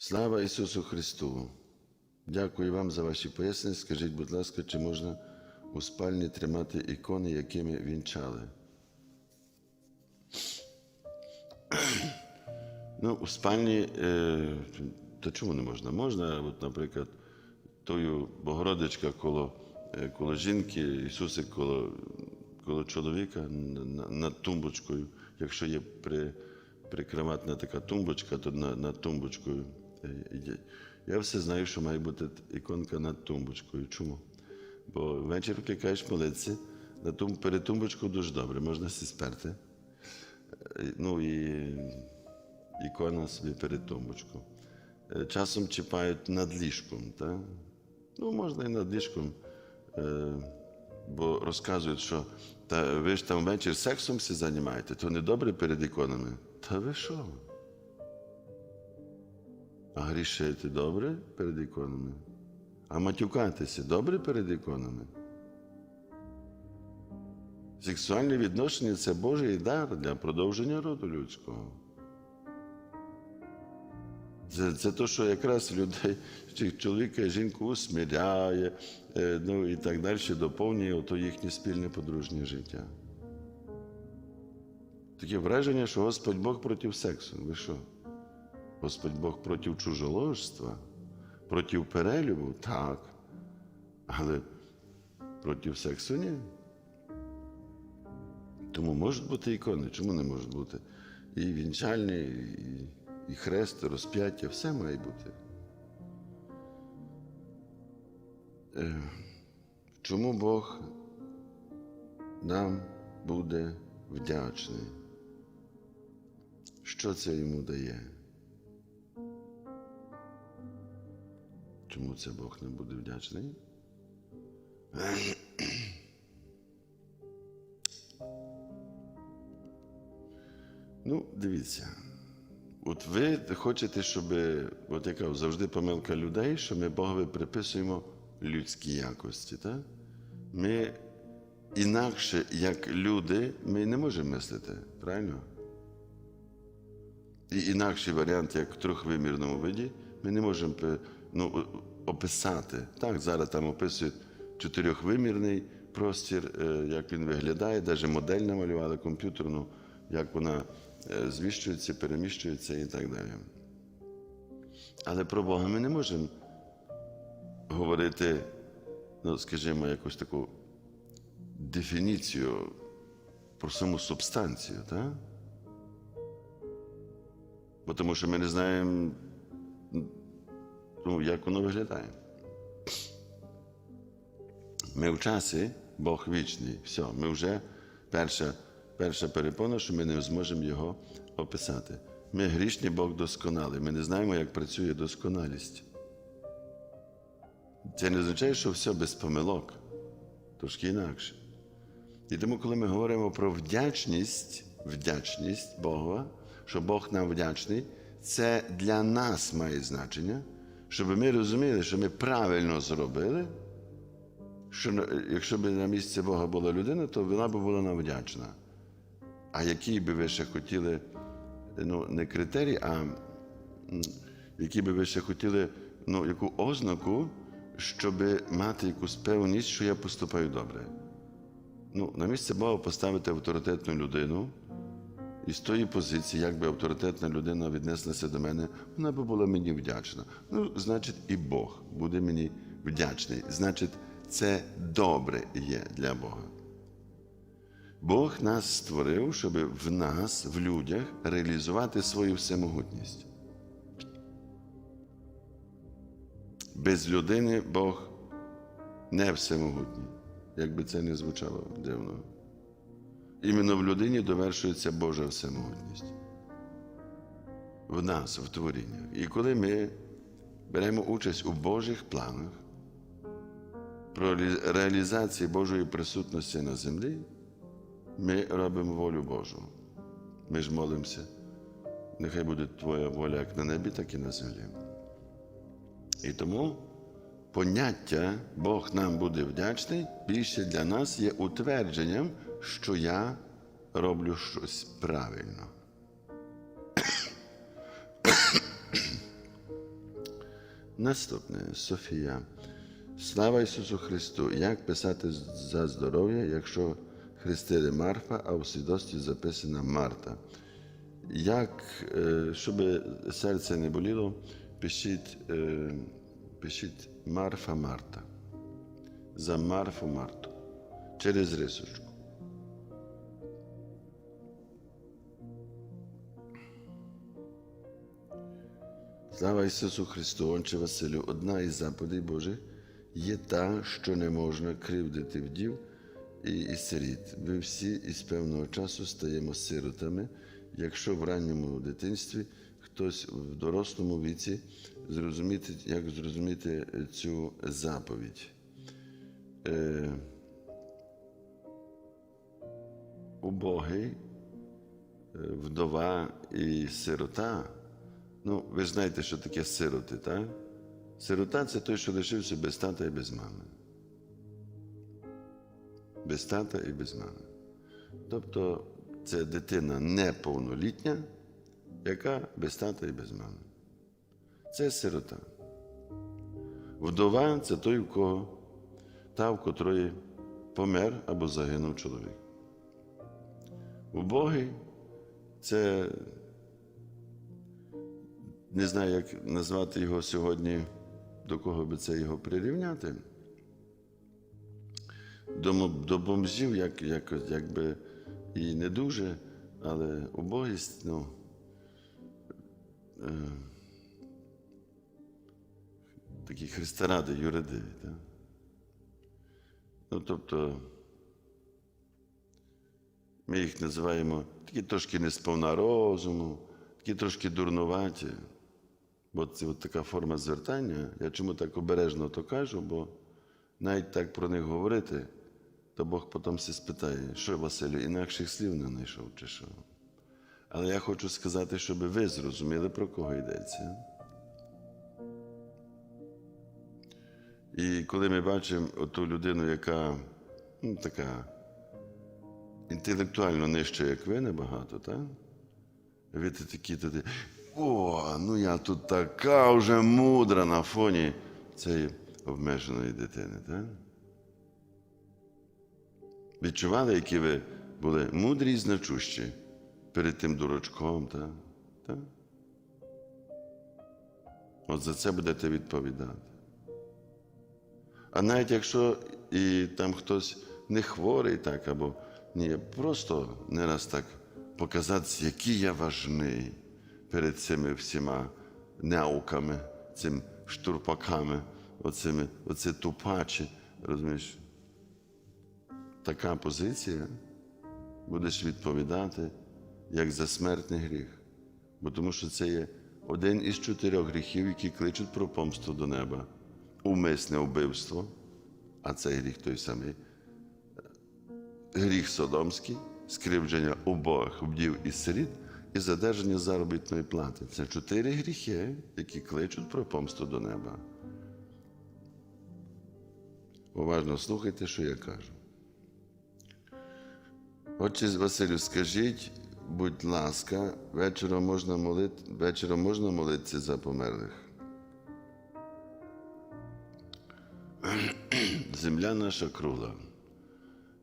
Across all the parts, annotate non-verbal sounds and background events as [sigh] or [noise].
Слава Ісусу Христу! Дякую вам за ваші пояснення. Скажіть, будь ласка, чи можна у спальні тримати ікони, якими вінчали? [clears throat] Ну, у спальні, е, то чому не можна? Можна, от, наприклад, тою Богородичка коло, е, коло жінки, Ісусик коло, коло чоловіка на- на- над тумбочкою. Якщо є при, прикроватна така тумбочка, то на, над тумбочкою. Я все знаю, що має бути іконка над тумбочкою. Чому? Бо ввечері вкликаєш молитися, на тум, перед тумбочкою дуже добре, можна сі сперти. Е, Ну і ікона собі перед тумбочкою. Е, Часом чіпають над ліжком. Та? Ну, можна і над ліжком, е, бо розказують, що та ви ж там ввечері сексом всі займаєте, то не добре перед іконами. Та ви що? Грішити добре перед іконами? А матюкатися добре перед іконами? Сексуальне відношення це Божий дар для продовження роду людського. Це, це то, що якраз людей, чоловіка і жінку усміряє, е, ну і так далі, доповнює ото їхнє спільне подружнє життя. Таке враження, що Господь Бог проти сексу. Ви що? Господь Бог проти чужоложства, проти перелюбу? Так. Але проти сексу ні. Тому можуть бути ікони, чому не можуть бути? І вінчальні, і, і хрест, і розп'яття, все має бути. Е, Чому Бог нам буде вдячний? Що це йому дає? Чому це Бог не буде вдячний? Ну, дивіться. От ви хочете, щоб, от я кажу, завжди помилка людей, що ми Богові приписуємо людські якості. Так? Ми інакше, як люди, ми не можемо мислити, правильно? І інакший варіант, як в трьохвимірному виді, ми не можемо ну, описати. Так, зараз там описують чотирьохвимірний простір, е, як він виглядає, навіть модель намалювали комп'ютерну, як вона е, зміщується, переміщується і так далі. Але про Бога ми не можемо говорити, ну, скажімо, якусь таку дефініцію про саму субстанцію, так? Бо тому що ми не знаємо, ну, як воно виглядає. Ми в часі, Бог вічний. Все, ми вже перша, перша перепона, що ми не зможемо його описати. Ми грішні, Бог досконалий. Ми не знаємо, як працює досконалість. Це не означає, що все без помилок. Трошки інакше. І тому, коли ми говоримо про вдячність, вдячність Бога, що Бог нам вдячний, це для нас має значення, щоб ми розуміли, що ми правильно зробили, що якщо б на місці Бога була людина, то вона б була нам вдячна. А які би ви ще хотіли, ну, не критерії, а які би ви ще хотіли, ну, яку ознаку, щоб мати якусь певність, що я поступаю добре. Ну, на місце Бога поставити авторитетну людину, і з тої позиції, як авторитетна людина віднеслася до мене, вона би була мені вдячна. Ну, значить, і Бог буде мені вдячний. Значить, це добре є для Бога. Бог нас створив, щоб в нас, в людях, реалізувати свою всемогутність. Без людини Бог не всемогутній, як би це не звучало дивно. Іменно в людині довершується Божа всемогутність. В нас, в творіннях. І коли ми беремо участь у Божих планах про ре- реалізацію Божої присутності на землі, ми робимо волю Божу. Ми ж молимося. Нехай буде Твоя воля як на небі, так і на землі. І тому поняття Бог нам буде вдячний більше для нас є утвердженням, що я роблю щось правильно. [coughs] Наступне Софія. Слава Ісусу Христу! Як писати за здоров'я, якщо хрестили Марфа, а у свідоцтві записана Марта? Як, е, щоб серце не боліло, пишіть, е, пишіть Марфа Марта. За Марфу Марту. Через рисочку. Слава Ісусу Христу, Отче Василю, одна із заповідей Божих є та, що не можна кривдити вдів і, і сиріт. Ми всі із певного часу стаємо сиротами, якщо в ранньому дитинстві хтось в дорослому віці зрозуміти, як зрозуміти цю заповідь. Е, убогий, е, вдова і сирота. Ну, ви знаєте, що таке сироти, так? Сирота це той, що лишився без тата і без мами. Без тата і без мами. Тобто це дитина неповнолітня, яка без тата і без мами. Це сирота. Вдова це той, в кого та, в котрої помер або загинув чоловік. Убогий це не знаю, як назвати його сьогодні, до кого би це його прирівняти. До, до бомжів, як, як, якби і не дуже, але убогість, ну. Е, такі христоради, юриди. Так? Ну, тобто, ми їх називаємо такі трошки не сповна розуму, такі трошки дурнуваті. Бо це от така форма звертання. Я чому так обережно то кажу, бо навіть так про них говорити, то Бог потім все спитає, що Василю, інакших слів не знайшов чи що. Але я хочу сказати, щоб ви зрозуміли, про кого йдеться. І коли ми бачимо ту людину, яка ну, така інтелектуально нижча, як ви, набагато, так? Ви такі туди. О, ну я тут така вже мудра на фоні цієї обмеженої дитини, так? Відчували, які ви були мудрі і значущі перед тим дурачком, так? так? От за це будете відповідати. А навіть якщо і там хтось не хворий так, або ні, просто не раз так показати, який я важний перед цими всіма науками, цими штурпаками, оцими, оце тупачі, розумієш? Така позиція будеш відповідати як за смертний гріх. Бо тому що це є один із чотирьох гріхів, які кличуть про помсту до неба. Умисне вбивство, а цей гріх той самий. Гріх Содомський, скривдження убогих вдів і сиріт і задержання заробітної плати. Це чотири гріхи, які кличуть про помсту до неба. Уважно слухайте, що я кажу. Отче Василю, скажіть, будь ласка, вечором можна молити, вечором можна молитися за померлих? [clears throat] Земля наша кругла.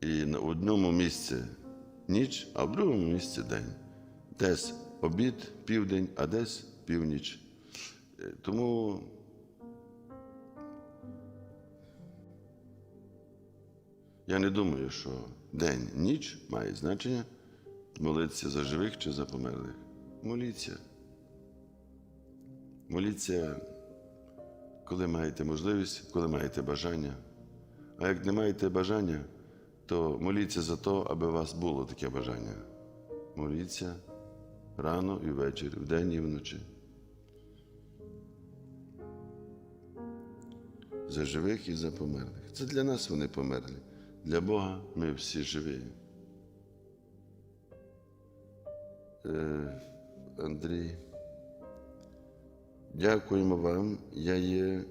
І на одному місці ніч, а в другому місці день. Десь обід, південь, а десь північ. Е, Тому я не думаю, що день, ніч має значення молитися за живих чи за померлих. Моліться. Моліться, коли маєте можливість, коли маєте бажання. А як не маєте бажання, то моліться за те, аби у вас було таке бажання. Моліться рано і ввечері, вдень і вночі. За живих і за померлих. Це для нас вони померли. Для Бога ми всі живі. Андрій, дякуємо вам. Я є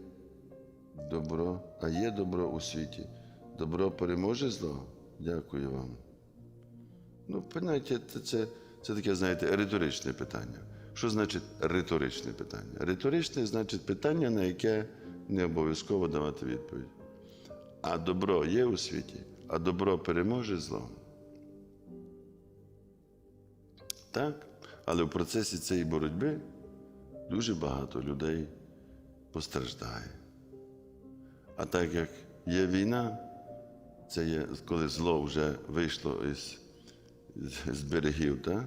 добро, а є добро у світі. Добро переможе зло? Дякую вам. Ну, поняття, це, це, таке, знаєте, риторичне питання. Що значить риторичне питання? Риторичне значить питання, на яке не обов'язково давати відповідь. А добро є у світі, а добро переможе зло. Так, але в процесі цієї боротьби дуже багато людей постраждає. А так як є війна, це є коли зло вже вийшло із, з- берегів, так?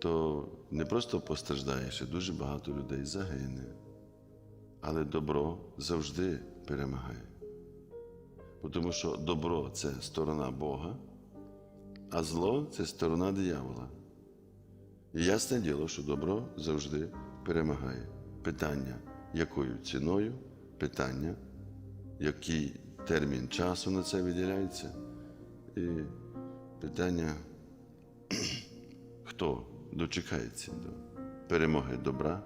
то не просто постраждає, ще дуже багато людей загине. Але добро завжди перемагає. Тому що добро це сторона Бога, а зло це сторона диявола. Ясне діло, що добро завжди перемагає. Питання, якою ціною, питання, який термін часу на це виділяється, і питання, [clears throat] хто дочекається до перемоги добра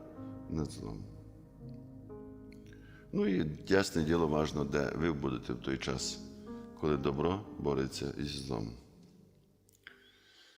над злом. Ну і ясне діло важно, де ви будете в той час, коли добро бореться із злом.